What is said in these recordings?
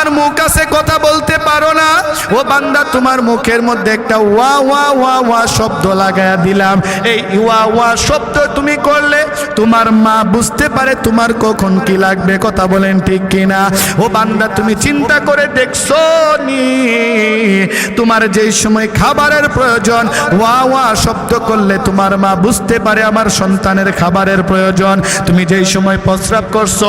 তোমার মুখ আছে কথা বলতে পারো না। ও বান্দা, তোমার মুখের মধ্যে একটা ওয়া ওয়া ওয়া ওয়া শব্দ লাগায়া দিলাম। এই ওয়া ওয়া শব্দ তুমি করলে তোমার মা বুঝতে পারে তোমার কখন কি লাগবে, কথা বলেন ঠিক কিনা? ও বান্দা, তুমি চিন্তা করে দেখছ নি? তোমার যেই সময় খাবারের প্রয়োজন, ওয়া ওয়া শব্দ করলে তোমার মা বুঝতে পারে আমার সন্তানের খাবারের প্রয়োজন। তুমি যেই সময় প্রস্রাব করছ,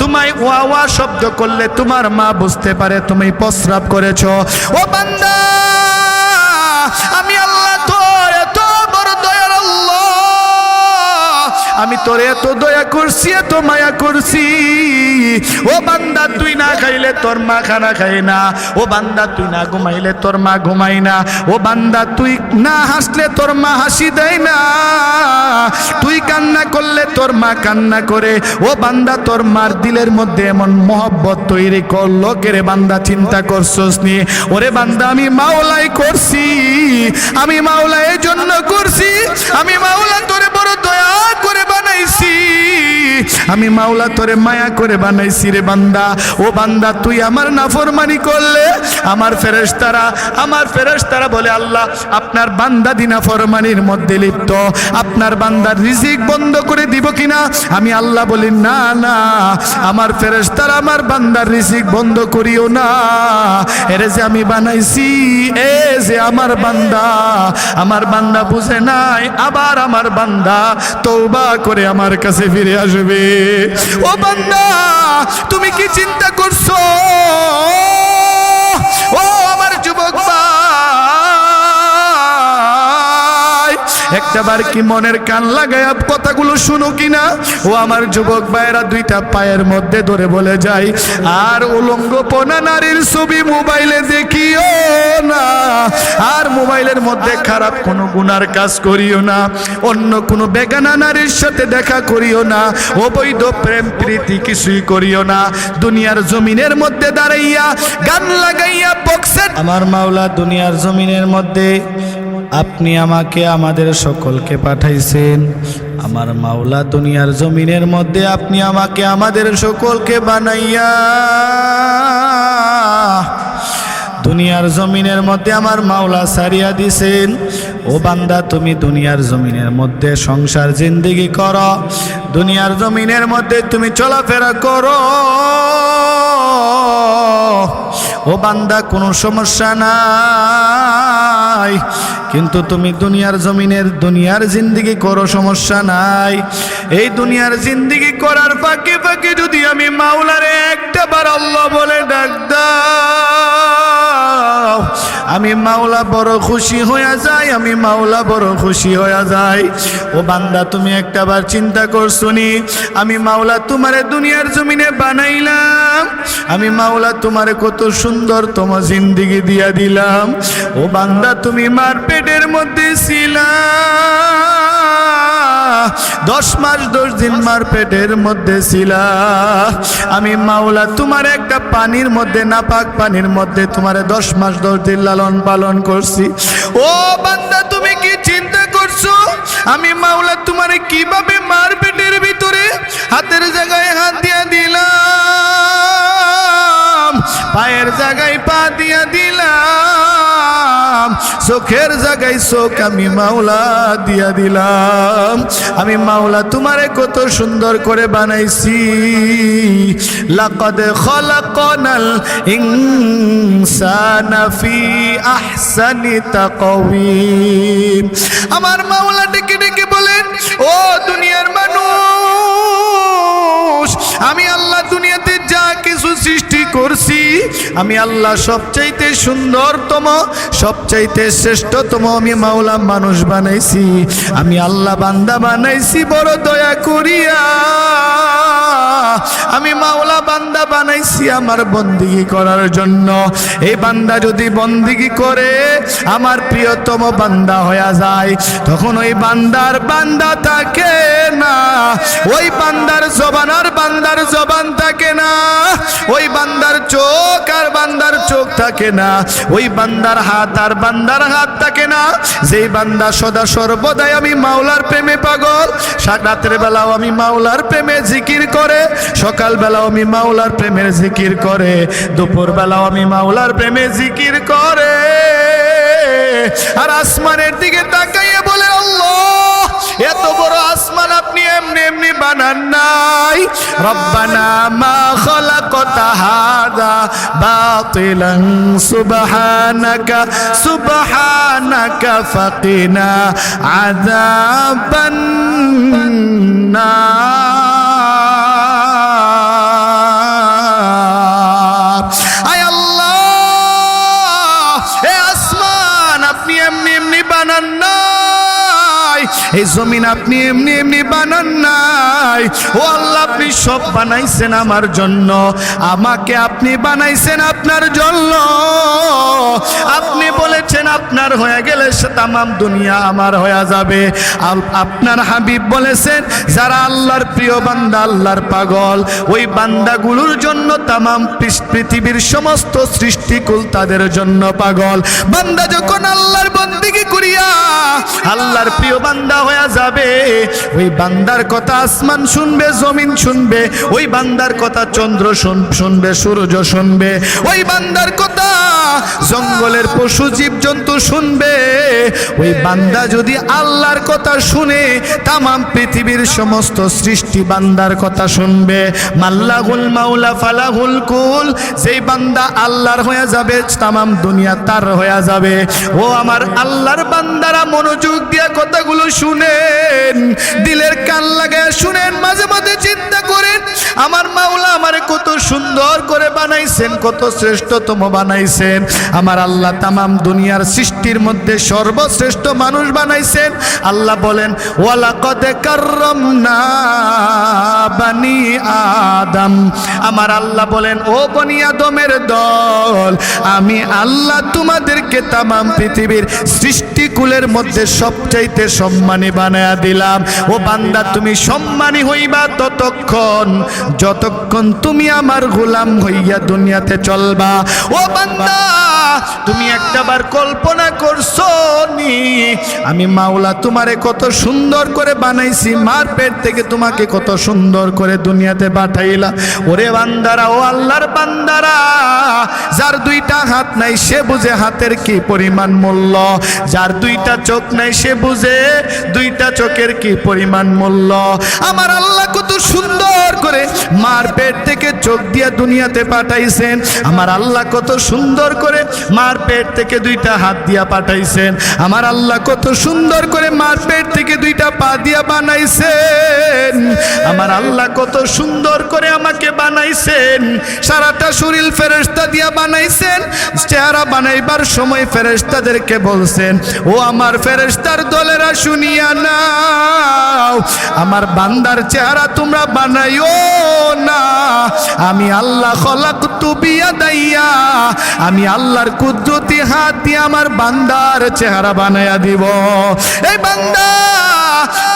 তোমায় ওয়া ওয়া শব্দ করলে তোমার মা বুঝতে পারে তুমি প্রস্রাব করেছ ও বান্দা! আমি তোরে এত দয়া করছি, এত মায়া করছি। ও বান্দা, তুই না খাইলে তোর মা খানা খাই না। ও বান্দা, তুই না ঘুমাইলে তোর মা ঘুমাই না। ও বান্দা, তুই না হাসলে তোর মা হাসি দেয় না। তুই কান্না করলে তোর মা কান্না করে। ও বান্দা, তোর মার দিলের মধ্যে এমন মহব্বত তৈরি করল কেরে বান্দা, চিন্তা করছস নি? ওরে বান্দা, আমি মাওলাই করছি। আমি মাওলা এই জন্য করছি। আমি মাওলা, তোরে বড় দয়া করে বানাইছি আমি মাওলা তোরে মায়া করে বানাইছি রে বান্দা। ও বান্দা, তুই আমার নাফরমানি করলে? আমার ফেরেশতারা আমার ফেরেশতারা বলে, আল্লাহ, আপনার বান্দা দিনা ফরমানির মধ্যে লিপ্ত। আপনার বান্দার রিজিক বন্ধ করে দিব কিনা? আমি আল্লাহ বলি, না না, আমার ফেরেশতারা আমার বান্দার রিজিক বন্ধ করিও না। এরে যে আমি বানাইছি, এ যে আমার বান্দা। আমার বান্দা বুঝে নাই, আবার আমার বান্দা তৌবা করে আমার কাছে ফিরে আসবে। ও বান্দা তুমি কি চিন্তা করছ? একটা বার কি মনের কান লাগায়? কথাগুলো শুনো কিনা? ও আমার যুবক ভাইয়েরা, দুইটা পায়ের মধ্যে ধরে বলে যায় আর উলঙ্গপনা নারীর ছবি মোবাইলে দেখিও না। আর মোবাইলের মধ্যে খারাপ কোনো গুনার কাজ করিও না। অন্য কোনো বেগানা নারীর সাথে দেখা করিও না। অবৈধ প্রেম প্রীতি কিছুই করিও না। দুনিয়ার জমিনের মধ্যে দাঁড়াইয়া গান লাগাইয়া বক্সের আমার মাওলা দুনিয়ার জমিনের মধ্যে আপনি আমাকে, আমাদের সকলকে পাঠাইছেন। আমার মাওলা দুনিয়ার জমিনের মধ্যে আপনি আমাকে, আমাদের সকলকে বানাইয়া দুনিয়ার জমিনের মধ্যে আমার মাওলা সারিয়া দিছেন। ও বান্দা, তুমি দুনিয়ার জমিনের মধ্যে সংসার জিন্দিগি করো। দুনিয়ার জমিনের মধ্যে তুমি চলাফেরা করো। ও বান্দা, কোনো সমস্যা নাই। কিন্তু তুমি দুনিয়ার জমিনের, দুনিয়ার জিন্দিগি করো, সমস্যা নাই। এই দুনিয়ার জিন্দিগি করার ফাঁকে ফাঁকে যদি আমি মাওলারে আমি মাওলা বড় খুশি হইয়া যাই, আমি মাওলা বড় খুশি হইয়া যাই। ও বান্দা, তুমি একটা বার চিন্তা করছুনি আমি মাওলা তোমারে দুনিয়ার জমিনে বানাইলাম। আমি মাওলা তোমারে কত সুন্দর তোমার জিন্দিগি দিয়া দিলাম। ও বান্দা, তুমি মার পেটের মধ্যে ছিলা। দশ মাস, দশ দিন মার পেটের মধ্যে ছিলা আমি মাওলা, তোমার একটা পানির মধ্যে, নাপাক পানির মধ্যে তোমার দশ মাস, দশ দিন লালন পালন করছি। ও বান্দা, তুমি কি চিন্তা করছ? আমি মাওলা, তোমার কীভাবে মার পেটের ভিতরে হাতের জায়গায় হাত দিয়া দিলাম? পায়ের জায়গায় চোখের জায়গায় চোখ আমি মাওলা দিয়া দিলাম। আমি মাওলা তোমারে কত সুন্দর করে বানাইছি। লাকাদ খলাকনাল ইনসানা ফি আহসানি তাকওয়িম। আমার মাওলা ডেকে ডেকে বলেন, ও দুনিয়ার মানুষ করছি। আমি আল্লাহ সবচাইতে সুন্দরতম, সবচাইতে শ্রেষ্ঠতম আমি মাওলা মানুষ বানাইছি। আমি আল্লাহ বান্দা বানাইছি, বড় দয়া করিয়া। আমি মাওলা বান্দা বানাইছি আমার বন্দিগি করার জন্য। এই বান্দা যদি বন্দিগি করে, আমার প্রিয়তম বান্দা হয়ে যায়। তখন ওই বান্দার বান্দা থাকে না। ওই বান্দার জবান আর বান্দার জবান থাকে না। ওই বান্দার চোখ আর বান্দার থাকে না, ওই বান্দার হাত আর বান্দার হাত থাকে না। যেই বান্দা সদা সর্বদাই আমি মাওলার প্রেমে পাগল। রাতের বেলাও আমি মাওলার প্রেমে জিকির করে, সকাল বেলাও আমি মাওলার প্রেমের জিকির করে, দুপুর বেলাও আমি মাওলার প্রেমে জিকির করে। আর আসমানের দিকে তাকাইয়ে বলে, আল্লাহ, এত বড় আসমান আপনি এমনি এমনি বানান নাই। রব্বানা মা খলাকতা হাদা বাতিলান সুবহানাকা ফাকিনা আযাবান নার। আয় আল্লাহ এ আসমান, আপনি এমনি এমনি বানান নাই। এই জমিন আপনি এমনি এমনি বানান নাই ও আল্লাহ, আপনি সব বানাইছেন আমার জন্য। আমাকে আপনি বানাইছেন আপনার জন্য। আপনি বলেছেন আপনার হয়ে গেলে সে তামাম দুনিয়া আমার হয়ে যাবে। আপনার হাবিব বলেছেন, যারা আল্লাহর প্রিয় বান্দা, আল্লাহর পাগল, ওই বান্দাগুলোর জন্য তামাম পৃথিবীর সমস্ত সৃষ্টিকুল তাদের জন্য পাগল। বান্দা যখন আল্লাহর বন্দিগি করিয়া আল্লাহর প্রিয় বান্দা হয়ে যাবে, ওই বান্দার কথা আসমান শুনবে, জমিন শুনবে, ওই বান্দার কথা চন্দ্র শুন- শুনবে, সূর্য শুনবে, ওই বান্দার কথা জঙ্গলের পশু জীব জন্তু শুনবে, ওই বান্দা যদি আল্লাহর কথা শুনে, তামাম পৃথিবীর সমস্ত সৃষ্টি বান্দার কথা শুনবে। মাল্লা মাল্লাহুল মাওলা ফালাহুল কুল, যেই বান্দা আল্লাহর হয়ে যাবে, তামাম দুনিয়া তার হয়ে যাবে। ও আমার আল্লাহর বান্দারা মনোযোগ দিয়া কথাগুলো শুনেন, দিলের কান লাগায় শুনেন মাঝে মাঝে চিন্তা করেন, আমার মাওলা আমারে কত সুন্দর করে বানাইছেন, কত শ্রেষ্ঠতম বানাইছেন। আমার আল্লাহ তামাম দুনিয়ার সৃষ্টির মধ্যে সর্বশ্রেষ্ঠ মানুষ বানাইছেন। আল্লাহ বলেন, ওয়ালাকদ কাররামনা বানি আদম। আমার আল্লাহ বলেন, ও বনি আদমের দল, আমি আল্লাহ তোমাদেরকে তামাম পৃথিবীর সৃষ্টিকুলের মধ্যে সবচাইতে সম্মানী বানায়া দিলাম। ও বান্দা, তুমি সম্মানী হইবা ততক্ষণ, যতক্ষণ তুমি আমার গোলাম হইয়া দুনিয়াতে চলবা। ও বান্দা! তুমি একটাবার কল্পনা করছ নি আমি মাওলা তোমারে কত সুন্দর করে বানাইছি, মার পেট থেকে তোমাকে কত সুন্দর করে দুনিয়াতে পাঠাইলা ওরে বান্দারা, ও আল্লাহর বান্দারা, যার দুইটা হাত নাই সে বুঝে হাতের কি পরিমাণ মূল্য। যার দুইটা চোখ নাই সে বুঝে দুইটা চোখের কি পরিমাণ মূল্য। আমার আল্লাহ কত সুন্দর করে মার পেট থেকে চোখ দিয়া দুনিয়াতে পাঠাইছেন। আমার আল্লাহ কত সুন্দর করে মার পেট থেকে দুইটা হাত দিয়া পাঠাইছেন। আমার আল্লাহ কত সুন্দর করে মার পেট থেকে দুইটা পা দিয়া বানাইছেন। আমার আল্লাহ কত সুন্দর করে আমাকে বানাইছেন। সারাটা শরীর ফেরেস্তা দিয়া বানাইছেন। চেহারা বানাইবার সময় ফেরেস্তাদেরকে বলছেন, ও আমার ফেরেস্তার দলেরা শুনিয়া নাও, আমার বান্দার চেহারা তোমরা বানাইও না। আমি আল্লাহ খলাক তুবিয়া দাইয়া, আমি আল্লাহর কুদরতি হাত দিয়ে আমার বান্দার চেহারা বানাইয়া দিব। এই বান্দা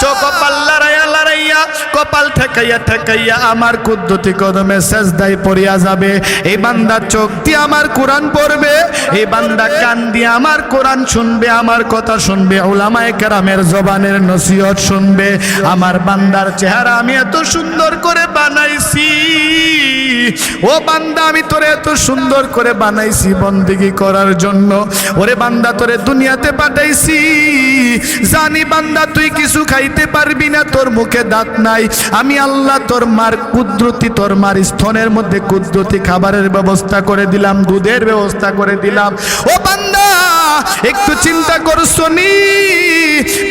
চোখ পাল্লার কপাল ঠেকাইয়া ঠেকাইয়া আমার কুদ্দতি কদমে সেজদাই পড়িয়া যাবে। এই বান্দা চোখ দিয়ে আমার কোরআন পড়বে এই বান্দা কান দিয়ে আমার কোরআন শুনবে, আমার কথা শুনবে ওলামায়ে কেরামের জবানের নসিহত শুনবে। আমার বান্দার চেহারা আমি এত সুন্দর করে বানাইছি। ও বান্দা, আমি তোরে এত সুন্দর করে বানাইছি বন্দিগি করার জন্য। ওরে বান্দা, তোরে দুনিয়াতে পাঠাইছি। জানি বান্দা, তুই কিছু খাইতে পারবি না, তোর মুখে দাঁত নাই। আমি আল্লাহ তোর মার কুদরতি, তোর মার স্থনের মধ্যে কুদরতি খাবারের ব্যবস্থা করে দিলাম, দুধের ব্যবস্থা করে দিলাম। ও একটু চিন্তা করছ নি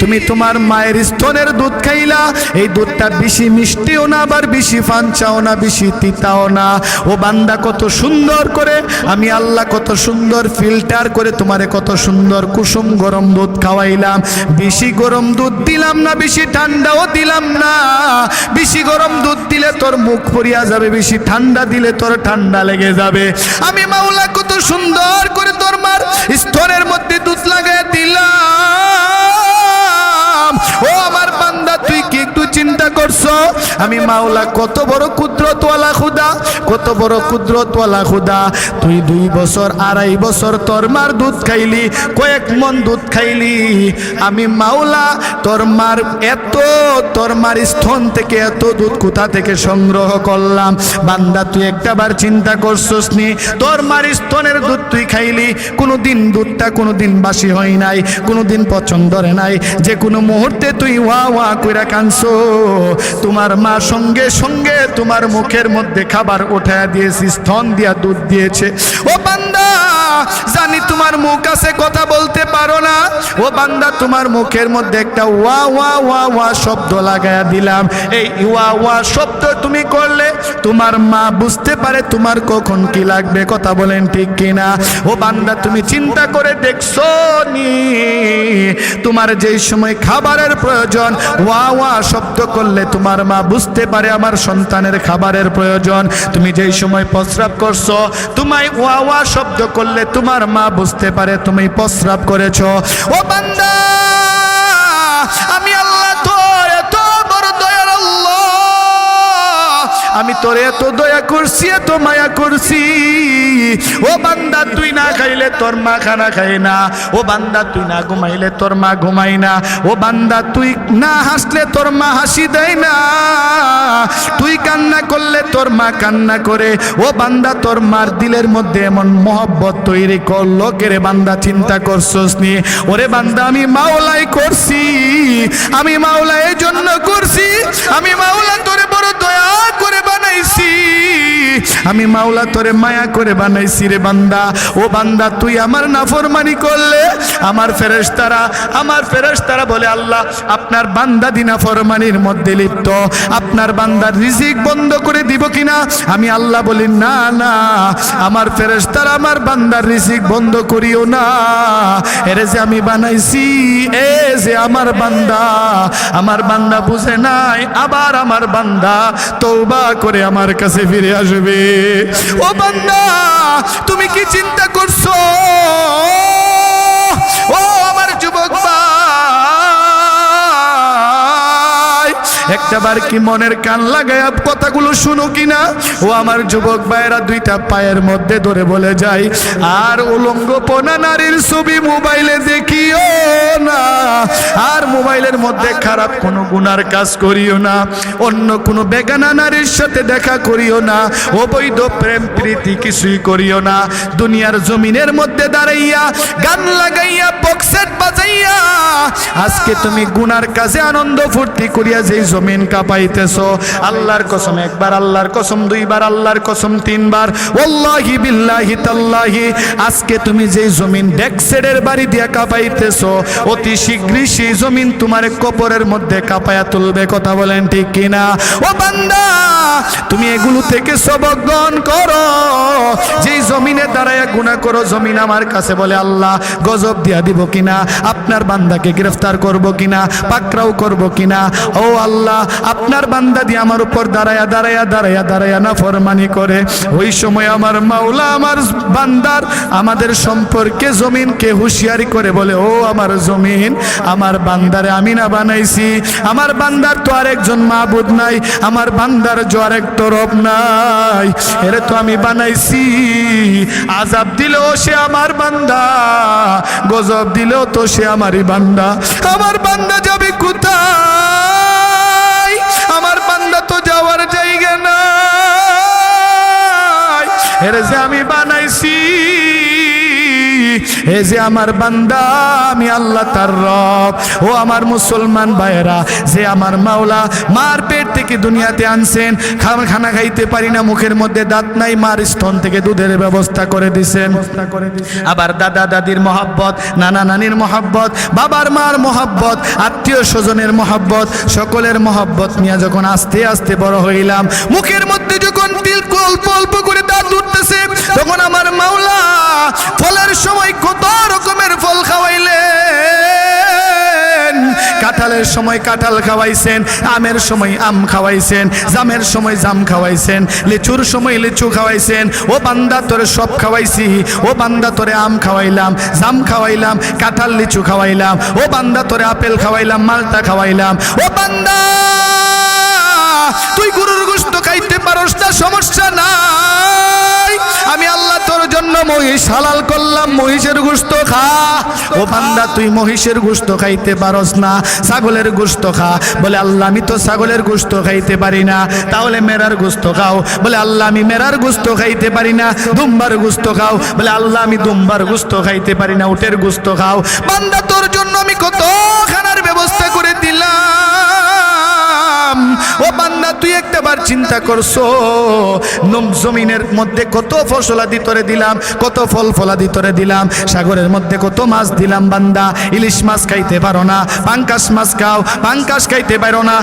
তুমি তোমার মায়ের স্তনের দুধ খাইলা। এই দুধটা বেশি মিষ্টিও না, আবার বেশি ফাঞ্চাও না, বেশি তিতাও না। ও বান্দা কত সুন্দর করে, আমি আল্লাহ কত সুন্দর ফিল্টার করে তোমারে কত সুন্দর কুসুম গরম দুধ খাওয়াইলাম বেশি গরম দুধ দিলাম না, বেশি ঠান্ডাও দিলাম না। বেশি গরম দুধ দিলে তোর মুখ পড়িয়া যাবে, বেশি ঠান্ডা দিলে তোর ঠান্ডা লেগে যাবে। আমি মাওলা কত সুন্দর করে তোর মার স্তনের আমি মাওলা, কত বড় কুদরতওয়ালা খুদা, কত বড় কুদরতওয়ালা খুদা। তুই দুই বছর, আড়াই বছর তোর মার দুধ খাইলি, কয়েক মন দুধ খাইলি। আমি মাওলা, তোর মার এত, তোর মার স্থন থেকে এত দুধ কোথা থেকে সংগ্রহ করলাম? বান্দা, তুই একটাবার চিন্তা করছস নি, তোর মার স্তনের দুধ তুই খাইলি কোনো দিন দুধটা কোনো দিন বাসি হয় নাই কোনো দিন পছন্দ নাই। যে কোনো মুহূর্তে তুই ওয়া ওয়া কইরা কানছো তোমার মা সঙ্গে সঙ্গে তোমার মুখের মধ্যে খাবার ওঠায় দিয়েছি স্তন দিয়া দুধ দিয়েছে। ও জানি তোমার মুখ আছে, কথা বলতে পারো না। ও বান্দা, তোমার মুখের মধ্যে একটা ওয়া ওয়া ওয়া ওয়া শব্দ লাগায়া দিলাম। এই ওয়া ওয়া শব্দ তুমি করলে তোমার মা বুঝতে পারে তোমার কখন কি লাগবে, কথা বলেন ঠিক কিনা। ও বান্দা, তুমি চিন্তা করে দেখছ নি? তোমার যেই সময় খাবারের প্রয়োজন, ওয়া ওয়া শব্দ করলে তোমার মা বুঝতে পারে আমার সন্তানের খাবারের প্রয়োজন। তুমি যেই সময় প্রস্রাব করছ, তোমায় ওয়া ওয়া শব্দ করলে তোমার মা বুঝতে পারে তুমি প্রস্রাব করেছ। ও বান্দা! আমি তোর এত দয়া করছি, এত মায়া করছি। ও বান্দা, তুই না খাইলে তোর মা খানা খায় না। ও বান্দা, তুই না ঘুমাইলে তোর মা ঘুমাই না। ও বান্দা, তুই না হাসলে তোর মা হাসি দেয় না। তুই কান্না করলে তোর মা কান্না করে। ও বান্দা, তোর মার দিলের মধ্যে এমন মহব্বত তৈরি কর লোকেরে বান্দা, চিন্তা করছস নি? ওরে বান্দা, আমি মাওলাই করছি। আমি মাওলা এই জন্য করছি। আমি মাওলা তোরে আমি মাওলা তোরে মায়া করে বানাইছি রে বান্দা। ও বান্দা, তুই আমার নাফরমানি করলে? আমার ফেরেশতারা আমার ফেরেশতারা বলে, আল্লাহ, আপনার বান্দা দিনা ফরমানির মধ্যে লিপ্ত। আপনার বান্দার রিজিক বন্ধ করে দিব কিনা? আমি আল্লাহ বলি, না না, আমার ফেরেশতারা আমার বান্দার রিজিক বন্ধ করিও না। এরে যে আমি বানাইছি, এ যে আমার বান্দা। আমার বান্দা বুঝে নাই, আবার আমার বান্দা তৌবা করে আমার কাছে ফিরে আসবে। ও বান্দা তুমি কি চিন্তা করছ? একটাবার কি মনের কান লাগায়? কথাগুলো শুনো কিনা? ও আমার যুবক ভাইয়েরা দুইটা পায়ের মধ্যে ধরে বলে যায়, আর উলঙ্গপনা নারীর ছবি মোবাইলে দেখিও না। আর মোবাইলের মধ্যে খারাপ কোনো গুনার কাজ করিও না। অন্য কোনো বেগানা নারীর সাথে দেখা করিও না। অবৈধ প্রেম প্রীতি কিছুই করিও না। দুনিয়ার জমিনের মধ্যে দাঁড়াইয়া গান লাগাইয়া বক্সেট বাজাইয়া, আজকে তুমি গুনার কাজে আনন্দ ফুর্তি করিয়া যেই জমিন কাঁপাইতেছ। আল্লাহর কসম, একবার আল্লাহর কসম, দুইবার আল্লাহর কসম, তিনবার। ওল্লাহি বিল্লাহি তাল্লাহি, আজকে তুমি যেই জমিন ডেক্সেডের বাড়ি দিয়া কাঁপাইতেছ, অতি শীঘ্রই সেই জমিন তোমার কপরের মধ্যে কাঁপায়া তুলবে, কথা বলেন ঠিক কিনা? ও বান্দা, তুমি এগুলো থেকে সবক গ্রহণ করো। যেই জমিনে দাঁড়ায় গুণা করো, জমিন আমার কাছে বলে, আল্লাহ, গজব দিয়া দিব কিনা? আপনার বান্দাকে গ্রেফতার করব কিনা? পাকড়াও করব কিনা? ও আল্লাহ আপনার বান্দা দিয়ে আমার উপর দাঁড়ায়া দাঁড়ায়া দাঁড়ায়া দাঁড়ায়া না ফরমানি করে। ওই সময় আমার মাওলা, আমার বান্দার আমাদের সম্পর্কে জমিনকে হুঁশিয়ারি করে বলে, ও আমার জমিন, আমার বান্দারে আমি না বানাইছি। আমার বান্দার তো আরেকজন মাহবুদ নাই, আমার বান্দার জো আরেক তরফ নাই। এরে তো আমি বানাইছি। আজাব দিলেও সে আমার বান্দা, গজব দিলেও তো সে আমারই বান্দা। আমার বান্দা যাবে কোথায়? যাওয়ার জায়গা নাই। এর যে আমি বানাইছি এ যে আমার বান্দা, আমি আল্লাহ তার রব। ও আমার মুসলমান ভাইয়েরা, যে আমার মাওলা মার পেট থেকে দুনিয়াতে আনছেন খাবার খানা খাইতে পারি না, মুখের মধ্যে দাঁত নাই, মার স্তন থেকে দুধের ব্যবস্থা করে দিছেন। আবার দাদা দাদির মহাব্বত, নানা নানির মহাব্বত, বাবার মার মহাব্বত, আত্মীয় স্বজনের মহাব্বত, সকলের মহাব্বত নিয়ে যখন আস্তে আস্তে বড় হইলাম, মুখের মধ্যে যখন তিল অল্প অল্প করে দাঁত উঠতেছে তখন আমার মাওলা ফলের সময় কত রকমের ফল খাওয়াইলে কাঁঠালের সময় কাঁঠাল খাওয়াইছেন, আমের সময় আম খাওয়াইছেন, জামের সময় জাম খাওয়াইছেন, লিচুর সময় লিচু খাওয়াইছেন, ও বান্দা তোরে সব খাওয়াইছি, ও বান্দা তোরে আম খাওয়াইলাম, জাম খাওয়াইলাম, কাঁঠাল লিচু খাওয়াইলাম, ও বান্দা তোরে আপেল খাওয়াইলাম, মালটা খাওয়াইলাম, ও বান্দা তুই গরুর গোস্ত খাইতে পারস না, সমস্যা নাই। আমি আল্লাহ তোর জন্য মহিষ হালাল করলাম, মহিষের গোস্ত খা। ও বান্দা, তুই মহিষের গোস্ত খাইতে পারস না, ছাগলের গোস্ত খা। বলে, আল্লাহ, আমি তো ছাগলের গোস্ত খাইতে পারি না। তাহলে মেরার গোস্ত খাও। বলে, আল্লাহ, আমি মেরার গোস্ত খাইতে পারি না, দুম্বার গোস্ত খাও। বলে, আল্লাহ, আমি দুম্বার গোস্ত খাইতে পারি না, উটের গোস্ত খাও। বান্দা, তোর জন্য আমি কত খানার ব্যবস্থা করে দিলাম। ও বান্দা, তুই একটাবার চিন্তা করছ? জমিনের মধ্যে কত ফসলাদি তোরে দিলাম, কত ফল ফলাদি তোরে দিলাম, সাগরের মধ্যে কত মাছ দিলাম বান্দা, ইলিশ মাছ খাইতে পারো না, পাঙ্কাশ মাছ খাও, পাঙ্কাশ খাইতে পারো না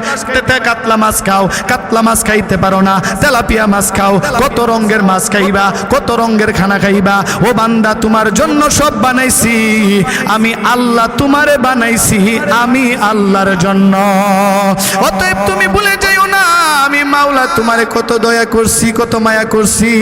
কাতলা মাছ খাও, কাতলা মাছ খাইতে পারো না, তেলাপিয়া মাছ খাও, কত রঙের মাছ খাইবা, কত রঙের খানা খাইবা, ও বান্দা, তোমার জন্য সব বানাইছি, আমি আল্লাহ তোমারে বানাইছি, আমি আল্লাহর জন্য। অতএব তুমি ভুলে যাইও আমি মাওলা তোমারে কত দয়া করছি, কত মায়া করছি।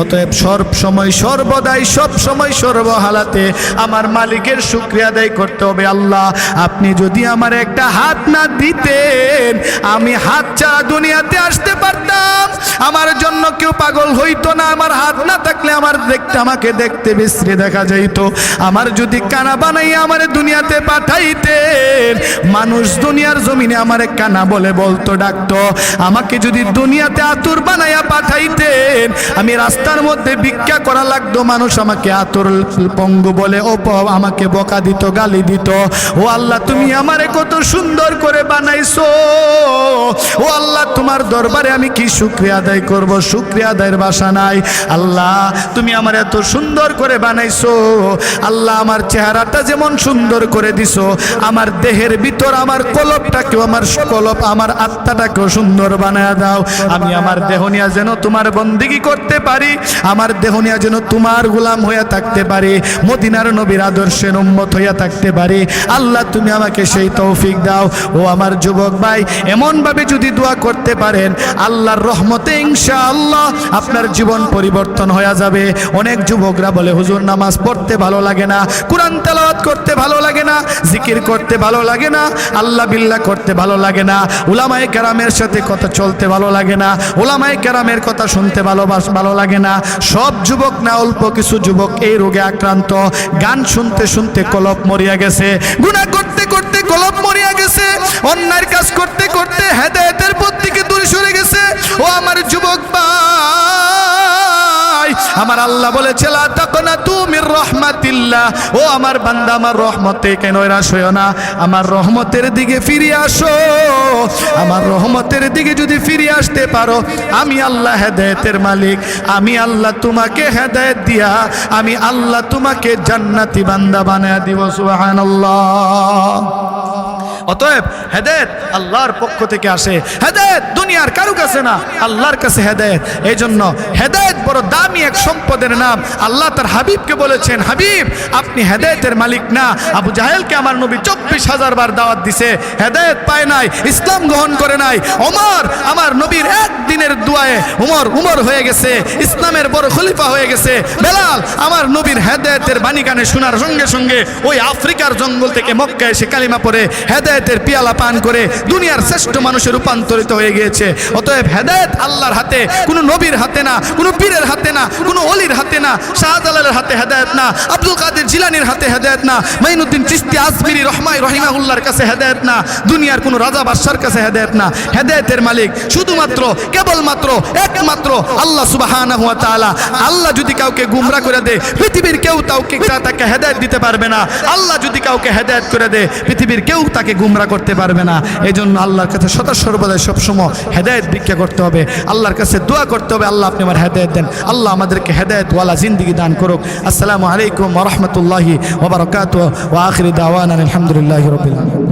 অতএব সর্ব সময়, সর্বদাই, সব সময়, সর্বহালাতে আমার মালিকের শুক্রিয়া আদায় করতে হবে আল্লাহ। আপনি যদি আমার একটা হাত না দিতেন, আমি হাত ছাড়া দুনিয়াতে আসতে পারতাম। আমার জন্য কেউ পাগল হইতো না, আমার হাত না থাকলে আমার দেখতে, আমাকে দেখতে বিশ্রী দেখা যাইতো। আমার যদি কানা বানাইয়া আমার দুনিয়াতে পাঠাইতেন, মানুষ দুনিয়ার জমিনে আমার কানা বলে বলতো ডাকতো আমাকে যদি দুনিয়াতে আতুর বানাইয়া পাঠাইতেন, আমি রাস্তার মধ্যে ভিক্ষা করা লাগতো, মানুষ আমাকে আতুর পঙ্গু বলে, ও আমাকে বকা দিত, গালি দিত। ও আল্লাহ, তুমি আমারে কত সুন্দর করে বানাইছো। ও আল্লাহ, তোমার দরবারে আমি কি শুক্রিয়া আদায় করব? শুক্রিয়া আদায়ের বাসা নাই। আল্লাহ, তুমি আমার এত সুন্দর করে বানাইছো। আল্লাহ, আমার চেহারাটা যেমন সুন্দর করে দিছো। আমার দেহের ভিতর, আমার কলপটাকেও, আমার কলপ আমার আত্মাটাকেও সুন্দর বানায় দাও। আমি আমার দেহনিয়া যেন তোমার বন্দিগি করতে পারি আমার দেহনিয়া যেন তোমার গোলাম হইয়া থাকতে পারি মদিনার নবীর আদর্শের উম্মত হইয়া থাকতে পারি। আল্লাহ তুমি আমাকে সেই তৌফিক দাও। ও আমার যুবক ভাই এমনভাবে যদি দোয়া করতে পারেন আল্লাহর রহমতে ইনশাআল্লাহ আপনার জীবন পরিবর্তন হয়ে যাবে। অনেক যুবকরা বলে হুজুর নামাজ পড়তে ভালো লাগে না কোরআন তেলাওয়াত করতে ভালো লাগে না জিকির করতে ভালো লাগে না আল্লাহ বিল্লাহ করতে ভালো লাগে না। উলামায়ে কেরামের সাথে কথা চলতে ভালো লাগে না ওলামাই কেরামের কথা শুনতে ভালোবাস ভালো লাগে না। সব যুবক না অল্প কিছু যুবক এই রোগে আক্রান্ত। গান শুনতে শুনতে কলপ মরিয়া গেছে। গুণা করতে করতে কলপ মরিয়া গেছে। অন্যায়ের কাজ করতে করতে হেদায়েতের পথ থেকে দূরে সরে গেছে। ও আমার যুবক ভাই। আমার আল্লাহ বলেছে তুমির রহমাতিল্লাহ। ও আমার বান্দা, আমার রহমতে কেন হইও না? আমার রহমতের দিকে ফিরে আসো। আমার রহমতের দিকে যদি ফিরে আসতে পারো, আমি আল্লাহ হেদায়েতের মালিক। আমি আল্লাহ তোমাকে হেদায়েত দিয়া, আমি আল্লাহ তোমাকে জান্নাতি বান্দা বানায় দিব, সুবহানাল্লাহ। অতএব হেদায়েত আল্লাহর পক্ষ থেকে আসে। হেদায়েত দুনিয়ার কারও কাছে না, আল্লাহর কাছে হেদায়েত। এই জন্য হেদায়েত বড় দামি এক সম্পদের নাম। আল্লাহ তার হাবিবকে বলেছেন, হাবিব, আপনি হেদায়েতের মালিক না। আবু জাহেলকে আমার নবী চব্বিশ হাজার বার দাওয়াত দিছে। হেদায়েত পায় নাই, ইসলাম গ্রহণ করে নাই। ওমর আমার নবীর একদিনের দুয়ায়ে উমর উমর হয়ে গেছে। ইসলামের বড় খলিফা হয়ে গেছে। বেলাল আমার নবীর হেদায়েতের বাণী গানে শোনার সঙ্গে সঙ্গে ওই আফ্রিকার জঙ্গল থেকে মক্কা এসে কালিমা পরে হেদায়েতের পিয়ালা পান করে দুনিয়ার শ্রেষ্ঠ মানুষে রূপান্তরিত হয়ে গিয়েছে। অতএব হেদায়েত আল্লাহর হাতে, কোনো নবীর হাতে না, কোনো পীরের হাতে না, কোনো অলির হাতে না, শাহজালালের হাতে হেদায়েত না, আব্দুল কাদের জিলানির হাতে হেদায়েত না, মাইনুদ্দিন চিস্তি আজমিরি রহমাই রহিমাহুল্লাহর কাছে হেদায়েত না, দুনিয়ার কোনো রাজা বাদশার কাছে হেদায়েত না। হেদায়েতের মালিক শুধুমাত্র, কেবলমাত্র, একমাত্র আল্লাহ সুবহানাহু ওয়া তাআলা। আল্লাহ যদি কাউকে গুমরা করে দে পৃথিবীর কেউ তাকে হেদায়েত দিতে পারবে না। আল্লাহ যদি কাউকে হেদায়েত করে দেয়, পৃথিবীর কেউ তাকে গুমরা করতে পারবে না। এই জন্য আল্লাহর কাছে সদা সর্বদাই সবসময় হেদায়ত ভিক্ষা করতে হবে। আল্লাহর কাছে দোয়া করতে হবে, আল্লাহ আপনি আমার হেদায়ত দেন। আল্লাহ আমাদেরকে হেদায়েত ওয়ালা জিন্দিগি দান করুক। আসসালামু আলাইকুম রহমতুল্লাহি ওবরকাত ওয়া বারাকাতুহু। ওয়া আখিরি দাওয়ানা আলহামদুলিল্লাহি রাব্বিল আলামিন।